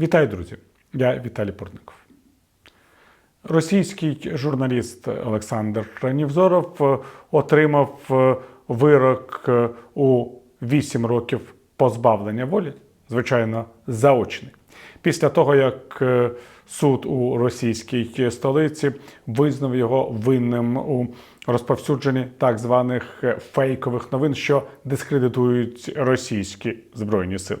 Вітаю, друзі! Я Віталій Портников. Російський журналіст Олександр Нівзоров е, отримав е, вирок е, у 8 років позбавлення волі, звичайно, заочний. Після того, як суд у російській столиці визнав його винним у розповсюдженні так званих фейкових новин, що дискредитують російські збройні сили.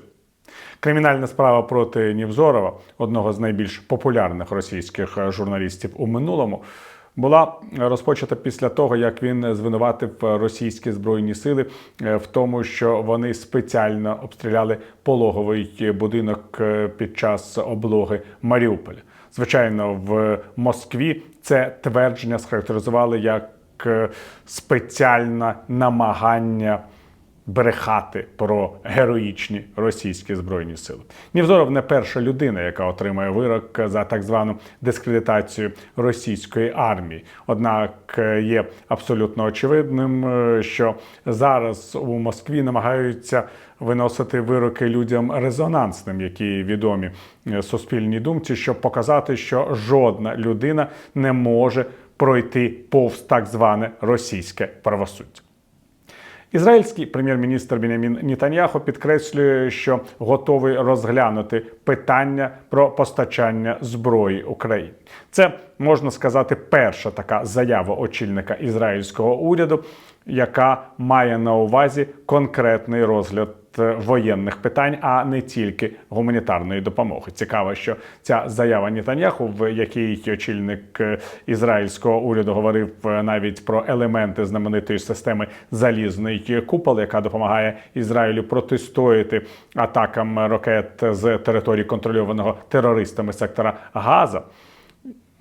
Кримінальна справа проти Нівзорова, одного з найбільш популярних російських е, журналістів у минулому, була розпочата після того, як він звинуватив російські збройні сили е, в тому, що вони спеціально обстріляли пологовий будинок е, під час облоги Маріуполя. Звичайно, в Москві це твердження схарактеризували як е, спеціальне намагання брехати про героїчні російські збройні сили. Нівзоров не перша людина, яка отримує вирок за так звану дискредитацію російської армії. Однак е, є абсолютно очевидним, е, що зараз у Москві намагаються виносити вироки людям резонансним, які відомі е, суспільній думці, щоб показати, що жодна людина не може пройти повз так зване російське правосуддя. Ізраїльський прем'єр-міністр Бінямін Нітаньяхо підкреслює, що готовий розглянути питання про постачання зброї Україні. Це можна сказати перша така заява очільника ізраїльського уряду, яка має на увазі конкретний розгляд воєнних питань, а не тільки гуманітарної допомоги. Цікаво, що ця заява Нітаньяху, в якій очільник е, ізраїльського уряду говорив е, навіть про елементи знаменитої системи залізний купол, яка допомагає Ізраїлю протистояти атакам ракет з території контрольованого терористами сектора Газа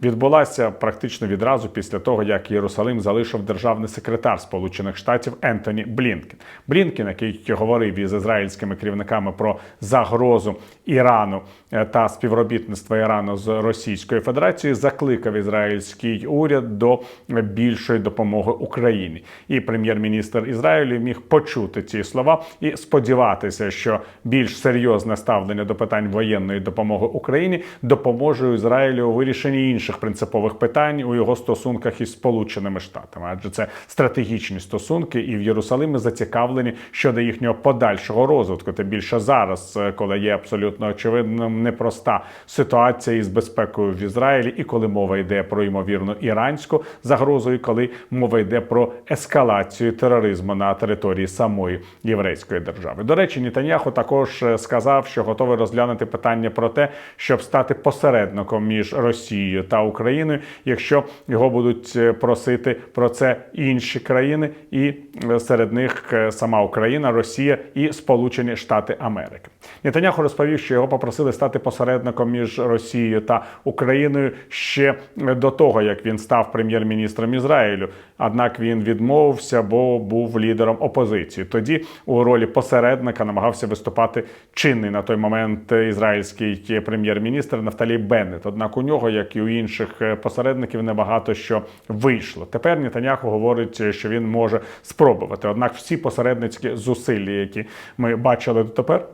відбулася практично відразу після того, як Єрусалим залишив державний секретар Сполучених Штатів Ентоні Блінкен. Блінкен, який говорив із ізраїльськими керівниками про загрозу Ірану е, та співробітництво Ірану з Російською Федерацією, закликав ізраїльський уряд до більшої допомоги Україні. І прем'єр-міністр Ізраїлю міг почути ці слова і сподіватися, що більш серйозне ставлення до питань воєнної допомоги Україні допоможе Ізраїлю у вирішенні інших принципових питань у його стосунках із Сполученими Штатами, адже це стратегічні стосунки, і в Єрусалимі зацікавлені щодо їхнього подальшого розвитку. Тим більше зараз, е, коли є абсолютно очевидним непроста ситуація із безпекою в Ізраїлі, і коли мова йде про ймовірну іранську загрозу, і коли мова йде про ескалацію тероризму на території самої єврейської держави. До речі, Нітаньяху також е, сказав, що готовий розглянути питання про те, щоб стати посередником між Росією та Україною, якщо його будуть е, просити про це інші країни, і е, серед них е, сама Україна, Росія і Сполучені Штати Америки. Нетаняху розповів, що його попросили стати посередником між Росією та Україною ще до того, як він став прем'єр-міністром Ізраїлю. Однак він відмовився, бо був лідером опозиції. Тоді у ролі посередника намагався виступати чинний на той момент ізраїльський прем'єр-міністр Нафталі Беннет. Однак у нього, як і у інших посередників, небагато що вийшло. Тепер Нетаняху говорить, що він може спробувати. Однак всі посередницькі зусилля, які ми бачили дотепер.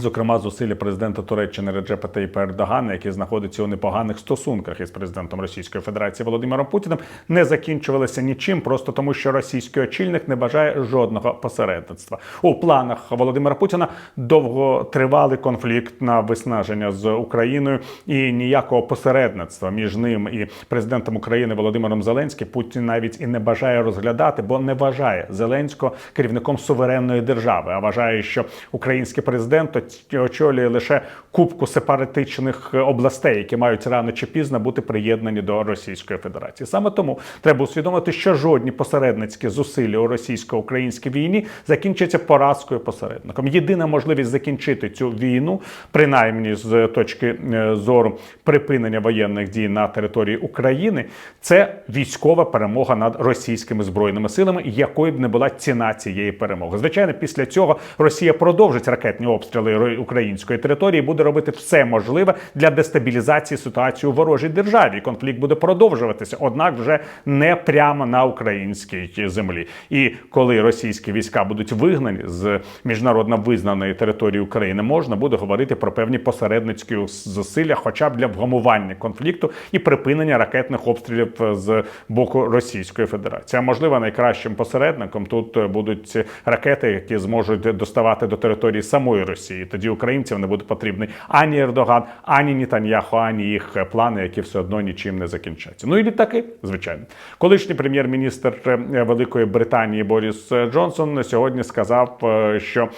Зокрема, зусилля президента Туреччини Реджепа Таїпа Ердогана, який знаходиться у непоганих стосунках із президентом Російської Федерації Володимиром Путіним, не закінчувалися нічим, просто тому, що російський очільник не бажає жодного посередництва. У планах Володимира Путіна довготривалий конфлікт на виснаження з Україною і ніякого посередництва між ним і президентом України Володимиром Зеленським Путін навіть і не бажає розглядати, бо не вважає Зеленського керівником суверенної держави, а вважає, що український президент очолює лише кубку сепаратичних областей, які мають рано чи пізно бути приєднані до Російської Федерації. Саме тому треба усвідомити, що жодні посередницькі зусилля у російсько-українській війні закінчаться поразкою посередником. Єдина можливість закінчити цю війну, принаймні з точки е, зору припинення воєнних дій на території України, це військова перемога над російськими збройними силами, якою б не була ціна цієї перемоги. Звичайно, після цього Росія продовжить ракетні обстріли української території, буде робити все можливе для дестабілізації ситуації у ворожій державі. Конфлікт буде продовжуватися, однак вже не прямо на українській землі. І коли російські війська будуть вигнані з міжнародно визнаної території України, можна буде говорити про певні посередницькі зусилля, хоча б для вгамування конфлікту і припинення ракетних обстрілів з боку Російської Федерації. А можливо, найкращим посередником тут будуть ракети, які зможуть доставати до території самої Росії. Тоді українцям не буде потрібний ані Ердоган, ані Нітаньяху, ані їх плани, які все одно нічим не закінчаться. Ну і літаки, звичайно. Колишній прем'єр-міністр е, Великої Британії Боріс Джонсон сьогодні сказав, е, що.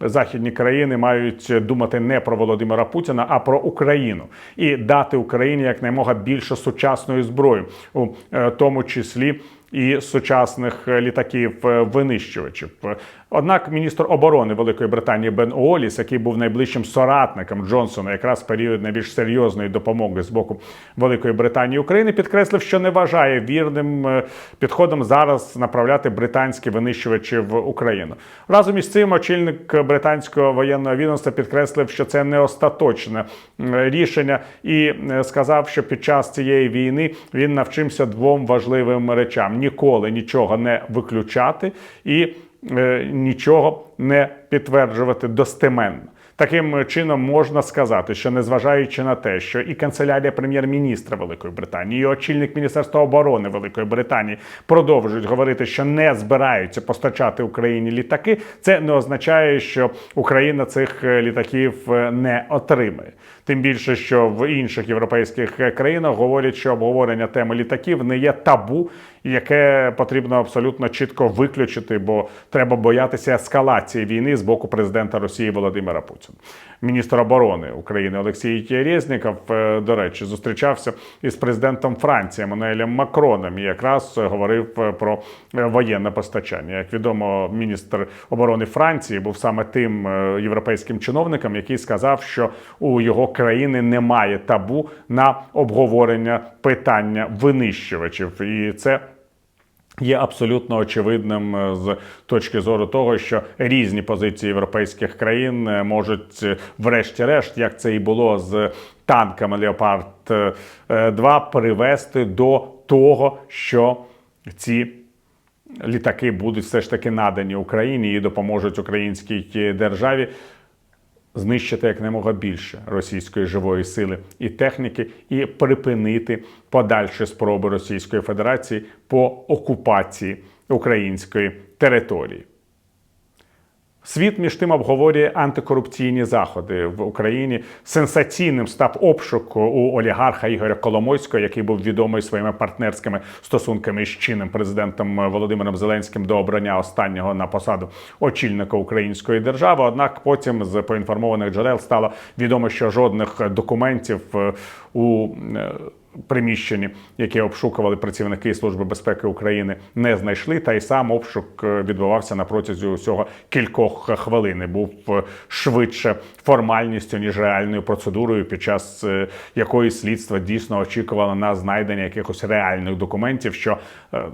Західні країни мають думати не про Володимира Путіна, а про Україну і дати Україні якнаймога більше сучасної зброї, у е, тому числі і сучасних е, літаків е. Однак міністр оборони Великої Британії Бен Уоліс, який був найближчим соратником Джонсона, якраз в період найбільш серйозної допомоги з боку Великої Британії і України, підкреслив, що не вважає вірним е, підходом зараз направляти британські винищувачі в Україну. Разом із цим очільник британського воєнного відомства підкреслив, що це не остаточне рішення, і сказав, що під час цієї війни він навчився двом важливим речам: ніколи нічого не виключати і е, нічого не підтверджувати достеменно. Таким чином можна сказати, що незважаючи на те, що і канцелярія прем'єр-міністра Великої Британії, і очільник Міністерства оборони Великої Британії продовжують говорити, що не збираються постачати Україні літаки, це не означає, що Україна цих е, літаків е, не отримає. Тим більше, що в інших європейських країнах говорять, що обговорення теми літаків не є табу, яке потрібно абсолютно чітко виключити, бо треба боятися ескалації війни з боку президента Росії Володимира Путіна. Міністр оборони України Олексій Резніков, е, до речі, зустрічався із президентом Франції Еммануелем Макроном і якраз говорив е, про е, воєнне постачання. Як відомо, міністр оборони Франції був саме тим європейським чиновником, який сказав, що у його країни немає табу на обговорення питання винищувачів, і це. Є абсолютно очевидним е, з точки зору того, що різні позиції європейських країн е, можуть, е, врешті-решт, як це і було з танками Леопард 2 привести до того, що ці літаки будуть все ж таки надані Україні і допоможуть українській державі знищити якомога більше російської живої сили і техніки, і припинити подальші спроби Російської Федерації по окупації української території. Світ між тим обговорює антикорупційні заходи в Україні. Сенсаційним став обшук у олігарха Ігоря Коломойського, який був відомий своїми партнерськими стосунками з чинним президентом Володимиром Зеленським до обрання останнього на посаду очільника української держави. Однак потім з поінформованих джерел стало відомо, що жодних документів е, у е, приміщенні, яке обшукували працівники Служби безпеки України, не знайшли. Та й сам обшук е, відбувався на протязі усього кількох хвилин. І Був е, швидше формальністю ніж реальною процедурою, під час е, якої слідство дійсно очікувало на знайдення якихось реальних документів, що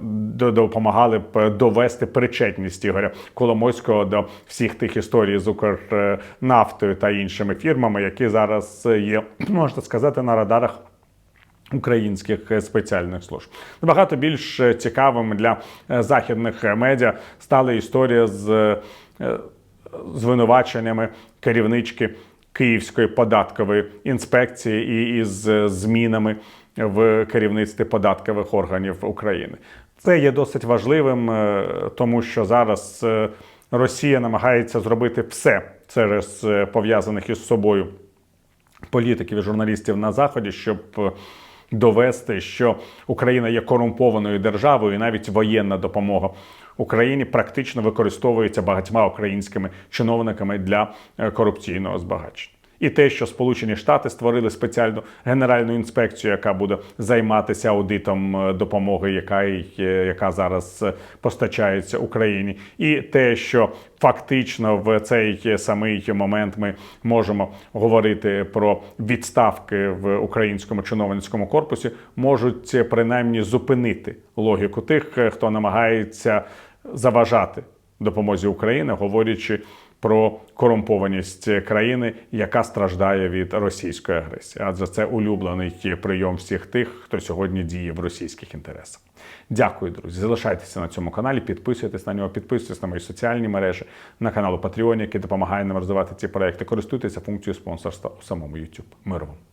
до- допомагали б довести причетність Ігоря Коломойського до всіх тих історій з Укрнафтою та іншими фірмами, які зараз є, можна сказати, на радарах українських е, спеціальних служб. Набагато більш е, цікавим для е, західних медіа стала історія з звинуваченнями керівнички Київської податкової інспекції і із змінами в керівництві податкових органів України. Це є досить важливим, тому що зараз Росія намагається зробити все через пов'язаних із собою політиків і журналістів на заході, щоб довести, що Україна є корумпованою державою, і навіть воєнна допомога Україні практично використовується багатьма українськими чиновниками для е, корупційного збагачення. І те, що Сполучені Штати створили спеціальну генеральну інспекцію, яка буде займатися аудитом е, допомоги, яка, е, яка зараз е, постачається Україні, і те, що фактично в цей самий момент ми можемо говорити про відставки в українському чиновницькому корпусі, можуть принаймні зупинити логіку тих, хто намагається заважати допомозі Україні, говорячи про корумпованість країни, яка страждає від російської агресії. Адже це улюблений прийом всіх тих, хто сьогодні діє в російських інтересах. Дякую, друзі. Залишайтеся на цьому каналі, підписуйтесь на нього, підписуйтесь на мої соціальні мережі, на канал Patreon, який допомагає нам розвивати ці проекти. Користуйтеся функцією спонсорства у самому YouTube. Миру вам!